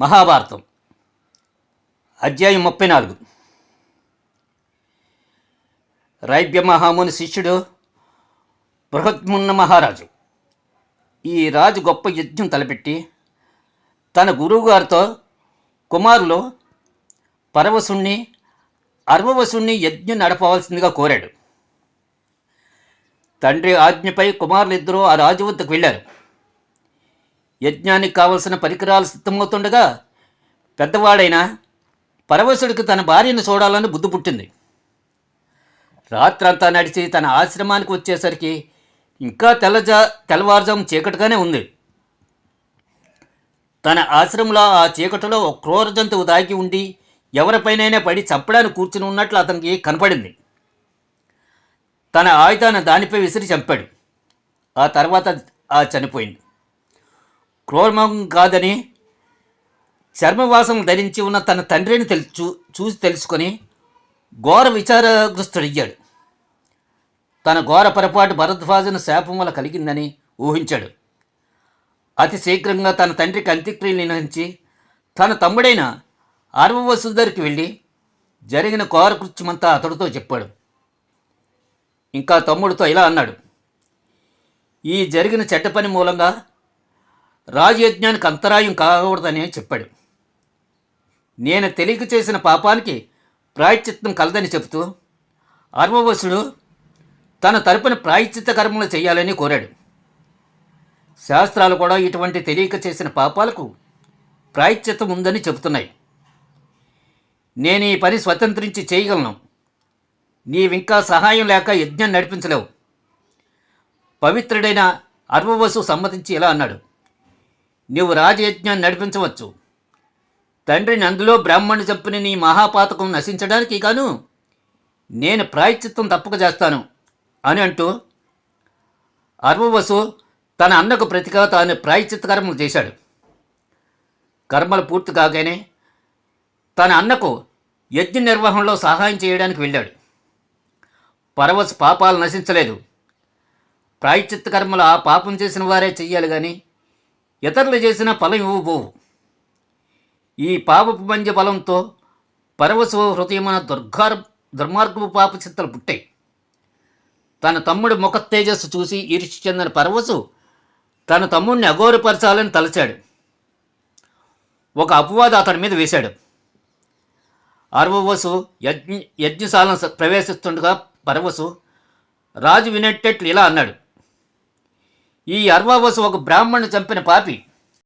మహాభారతం. అధ్యాయం ముప్పై నాలుగు. రైభ్య మహాముని శిష్యుడు బృహత్మున్న మహారాజు ఈ రాజు గొప్ప యజ్ఞం తలపెట్టి తన గురువుగారితో కుమారులు పరవశుణ్ణి అర్వవశుణ్ణి యజ్ఞం నడపవలసిందిగా కోరాడు. తండ్రి ఆజ్ఞపై కుమారులిద్దరూ ఆ రాజు వద్దకు వెళ్ళారు. యజ్ఞానికి కావలసిన పరికరాలు సిద్ధమవుతుండగా పెద్దవాడైన పరవశుడికి తన భార్యను చూడాలని బుద్ధి పుట్టింది. రాత్రంతా నడిచి తన ఆశ్రమానికి వచ్చేసరికి ఇంకా తెల్లజా తెల్లవారుజాము చీకటిగానే ఉంది. తన ఆశ్రమంలో ఆ చీకటిలో ఒక క్రూర జంతువు దాగి ఉండి ఎవరిపైనైనా పడి చంపడానికి కూర్చుని ఉన్నట్లు అతనికి కనపడింది. తన ఆయుధాన్ని దానిపై విసిరి చంపాడు. ఆ తర్వాత ఆ చనిపోయింది. క్రోరమం కాదని చర్మవాసం ధరించి ఉన్న తన తండ్రిని తెలు చూ చూసి తెలుసుకొని ఘోర విచారగ్రస్తుడయ్యాడు. తన ఘోర పొరపాటు భరద్వాజను శాపం వల్ల కలిగిందని ఊహించాడు. అతి శీఘ్రంగా తన తండ్రికి అంత్యక్రియలు నిర్వహించి తన తమ్ముడైన ఆర్వవసు వెళ్ళి జరిగిన ఘోర కృత్యమంతా అతడితో చెప్పాడు. ఇంకా తమ్ముడితో ఇలా అన్నాడు. ఈ జరిగిన చెడ్డ పని మూలంగా రాజయజ్ఞానికి అంతరాయం కాకూడదని చెప్పాడు. నేను తెలియక చేసిన పాపానికి ప్రాయశ్చిత్తం కలదని చెబుతూ అర్వవసుడు తన తరపున ప్రాయశ్చిత్త కర్మలు చేయాలని కోరాడు. శాస్త్రాలు కూడా ఇటువంటి తెలియక చేసిన పాపాలకు ప్రాయశ్చిత్తం ఉందని చెబుతున్నాయి. నేను ఈ పని స్వతంత్రించి చేయగలను. నీవింకా సహాయం లేక యజ్ఞం నడిపించలేవు. పవిత్రుడైన అర్వవసు సమ్మతించి ఇలా అన్నాడు. నీవు రాజయజ్ఞాన్ని నడిపించవచ్చు. తండ్రిని అందులో బ్రాహ్మణు చంపిన నీ మహాపాతకం నశించడానికి గాను నేను ప్రాయశ్చిత్తం తప్పక చేస్తాను. అని అంటూ అర్వవసు తన అన్నకు ప్రతిగా తాను ప్రాయశ్చిత్త కర్మలు చేశాడు. కర్మలు పూర్తి కాగానే తన అన్నకు యజ్ఞ నిర్వహణలో సహాయం చేయడానికి వెళ్ళాడు. పరవశ పాపాలు నశించలేదు. ప్రాయశ్చిత్త కర్మలు ఆ పాపం చేసిన వారే చెయ్యాలి కానీ ఇతరులు చేసిన ఫలం ఇవ్వబోవు. ఈ పాపపు మంజ బలంతో పరవశు హృదయమైన దుర్గార్ దుర్మార్గపు పాప చిత్తలు పుట్టాయి. తన తమ్ముడు ముఖ తేజస్సు చూసి ఈర్ష్య చెందిన పరవశు తన తమ్ముడిని అఘోరపరచాలని తలచాడు. ఒక అపవాదు అతడి మీద వేశాడు. అర్వవసు యజ్ఞ యజ్ఞశాలను స- ప్రవేశిస్తుండగా పరవసు రాజు వినేటట్లు ఇలా అన్నాడు. ఈ అర్వావసు ఒక బ్రాహ్మణ్ణి చంపిన పాపి.